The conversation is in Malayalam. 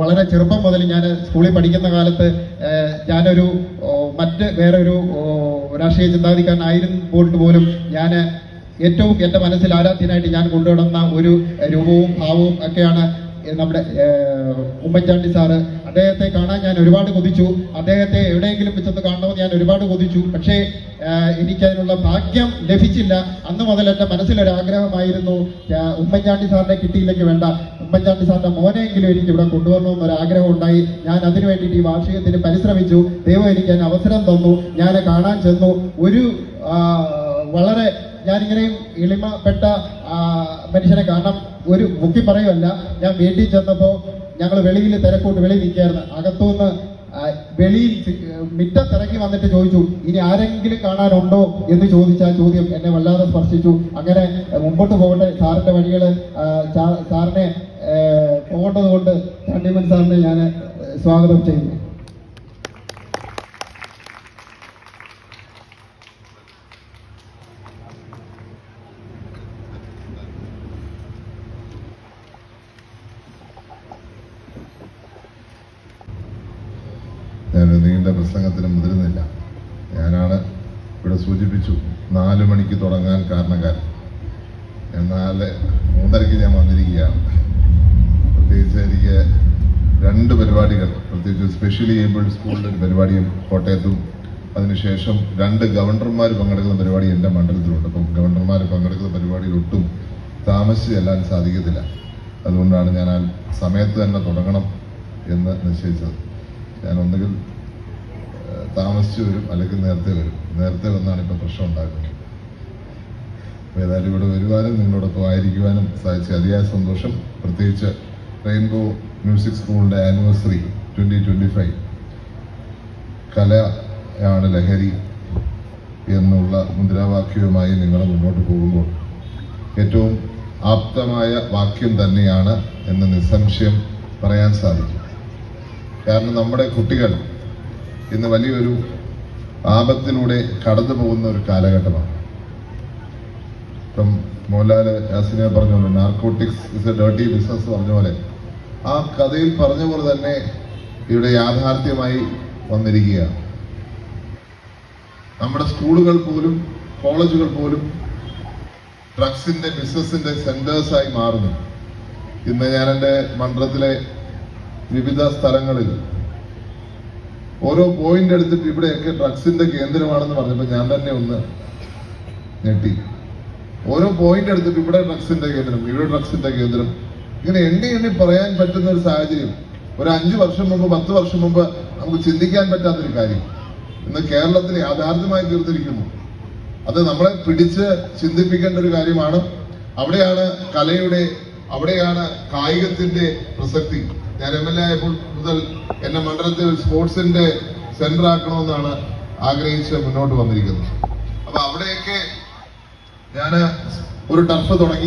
വളരെ ചെറുപ്പം മുതൽ ഞാൻ സ്കൂളിൽ പഠിക്കുന്ന കാലത്ത് ഞാനൊരു മറ്റ് വേറെ ഒരു രാഷ്ട്രീയ ചിന്താഗതിക്കാരനായിരുമ്പോൾ പോലും ഞാൻ ഏറ്റവും എന്റെ മനസ്സിൽ ആരാധ്യനായിട്ട് ഞാൻ കൊണ്ടുവന്ന ഒരു രൂപവും ഭാവവും ഒക്കെയാണ് നമ്മുടെ ഉമ്മൻചാണ്ടി സാറ്. അദ്ദേഹത്തെ കാണാൻ ഞാൻ ഒരുപാട് കൊതിച്ചു. അദ്ദേഹത്തെ എവിടെയെങ്കിലും വെച്ചൊന്ന് കാണണമെന്ന് ഞാൻ ഒരുപാട് കൊതിച്ചു. പക്ഷേ എനിക്കതിനുള്ള ഭാഗ്യം ലഭിച്ചില്ല. അന്ന് മുതൽ എന്റെ മനസ്സിലൊരു ആഗ്രഹമായിരുന്നു ഏഹ്, ഉമ്മൻചാണ്ടി സാറിനെ കിട്ടിയില്ലെങ്കിൽ വേണ്ട. ഉമ്മൻചാണ്ടി സാറിന്റെ മോനെയെങ്കിലും എനിക്ക് ഇവിടെ കൊണ്ടുവരണമെന്നൊരു ആഗ്രഹം ഉണ്ടായി. ഞാൻ അതിനു വേണ്ടിയിട്ട് ഈ വാർഷികത്തിന് പരിശ്രമിച്ചു. ദൈവം എനിക്ക് അതിന് അവസരം തന്നു. ഞാൻ കാണാൻ ചെന്നു. ഒരു വളരെ ഞാനിങ്ങനെയും എളിമപ്പെട്ട മനുഷ്യനെ കാണാൻ ഒരു മുക്കി പറയുമല്ല ഞാൻ വീട്ടിൽ ചെന്നപ്പോൾ ഞങ്ങൾ വെളിയിൽ തിരക്കൂട്ട് വെളി നിൽക്കുകയായിരുന്നു. അകത്തുനിന്ന് വെളിയിൽ മിറ്റത്തിറങ്ങി വന്നിട്ട് ചോദിച്ചു ഇനി ആരെങ്കിലും കാണാനുണ്ടോ? എന്ന് ചോദിച്ച ചോദ്യം എന്നെ വല്ലാതെ സ്പർശിച്ചു. അങ്ങനെ മുമ്പോട്ട് പോകട്ടെ. സാറിന്റെ വഴികൾ സാറിനെ ആ, പോകേണ്ടത് കൊണ്ട് തണ്ണിമൻ സാറിനെ ഞാൻ സ്വാഗതം ചെയ്യുന്നു. ഞാൻ നീണ്ട പ്രസംഗത്തിന് മുതിരുന്നില്ല. ഞാനാണ് ഇവിടെ സൂചിപ്പിച്ചു നാല് മണിക്ക് തുടങ്ങാൻ കാരണക്കാരൻ. എന്നാൽ മൂന്നരയ്ക്ക് ഞാൻ വന്നിരിക്കുകയാണ്. പ്രത്യേകിച്ച് എനിക്ക് രണ്ട് പരിപാടികൾ പ്രത്യേകിച്ച് സ്പെഷ്യലി ഏബിൾഡ് സ്കൂളിന്റെ ഒരു പരിപാടിയും കോട്ടയത്തും അതിനുശേഷം രണ്ട് ഗവർണർമാർ പങ്കെടുക്കുന്ന പരിപാടി എന്റെ മണ്ഡലത്തിലുണ്ട്. അപ്പം ഗവർണർമാർ പങ്കെടുക്കുന്ന പരിപാടിയിൽ ഒട്ടും താമസിച്ച് ചെല്ലാൻ സാധിക്കത്തില്ല. അതുകൊണ്ടാണ് ഞാൻ ആ സമയത്ത് തന്നെ തുടങ്ങണം എന്ന് നിശ്ചയിച്ചത്. ഞാൻ ഒന്നുകിൽ താമസിച്ചു വരും അല്ലെങ്കിൽ നേരത്തെ വരും. നേരത്തെ വന്നാണ് ഇപ്പം പ്രശ്നം ഉണ്ടാക്കുന്നത് അപ്പോൾ ഏതായാലും ഇവിടെ വരുവാനും നിങ്ങളോടൊപ്പം ആയിരിക്കുവാനും സാധിച്ച അതിയായ സന്തോഷം. പ്രത്യേകിച്ച് റെയിൻബോ മ്യൂസിക് സ്കൂളിന്റെ ആനിവേഴ്സറി ട്വന്റി ട്വന്റി ഫൈവ് കലയാണ് ലഹരി എന്നുള്ള മുദ്രാവാക്യവുമായി നിങ്ങൾ മുന്നോട്ട് പോകുമ്പോൾ ഏറ്റവും ആപ്തമായ വാക്യം തന്നെയാണ് എന്ന് നിസ്സംശയം പറയാൻ സാധിക്കും. കാരണം നമ്മുടെ കുട്ടികൾ ഇന്ന് വലിയൊരു ആപത്തിലൂടെ കടന്നു പോകുന്ന ഒരു കാലഘട്ടമാണ്. ഇപ്പം മോഹൻലാൽ യാസിനെ പറഞ്ഞ പോലെ narcotics is a dirty business പറഞ്ഞ പോലെ ആ കഥയിൽ പറഞ്ഞ പോലെ തന്നെ ഇവിടെ യാഥാർത്ഥ്യമായി വന്നിരിക്കുകയാണ്. നമ്മുടെ സ്കൂളുകൾ പോലും കോളേജുകൾ പോലും ഡ്രഗ്സിന്റെ ബിസിനസിന്റെ സെന്റേഴ്സായി മാറുന്നു. ഇന്ന് ഞാൻ എന്റെ മണ്ഡലത്തിലെ വിവിധ സ്ഥലങ്ങളിൽ ഓരോ പോയിന്റ് എടുത്തിട്ട് ഇവിടെയൊക്കെ ഡ്രഗ്സിന്റെ കേന്ദ്രമാണെന്ന് പറഞ്ഞപ്പോൾ ഞാൻ തന്നെ ഒന്ന് ഞെട്ടി. ഓരോ പോയിന്റ് എടുത്തിട്ട് ഇവിടെ ഡ്രഗ്സിന്റെ കേന്ദ്രം ഇവിടെ ഡ്രഗ്സിന്റെ കേന്ദ്രം. ഇങ്ങനെ എണ്ണി എണ്ണി പറയാൻ പറ്റുന്ന ഒരു സാഹചര്യം. ഒരു അഞ്ചു വർഷം മുമ്പ് പത്ത് വർഷം മുമ്പ് നമുക്ക് ചിന്തിക്കാൻ പറ്റാത്തൊരു കാര്യം. ഇന്ന് കേരളത്തിൽ യാഥാർത്ഥ്യമായി തീർന്നിരിക്കുന്നു. അത് നമ്മളെ പിടിച്ച് ചിന്തിപ്പിക്കേണ്ട ഒരു കാര്യമാണ്. അവിടെയാണ് കലയുടെ അവിടെയാണ് കായികത്തിന്റെ പ്രസക്തി. ഞാൻ എം എൽ എ ആയപ്പോൾ മുതൽ എന്നെ മണ്ഡലത്തിൽ സ്പോർട്സിന്റെ സെന്റർ ആക്കണമെന്നാണ് ആഗ്രഹിച്ച് മുന്നോട്ട് വന്നിരിക്കുന്നത്. അപ്പൊ അവിടെയൊക്കെ ഞാൻ ഒരു ടർഫ് തുടങ്ങി.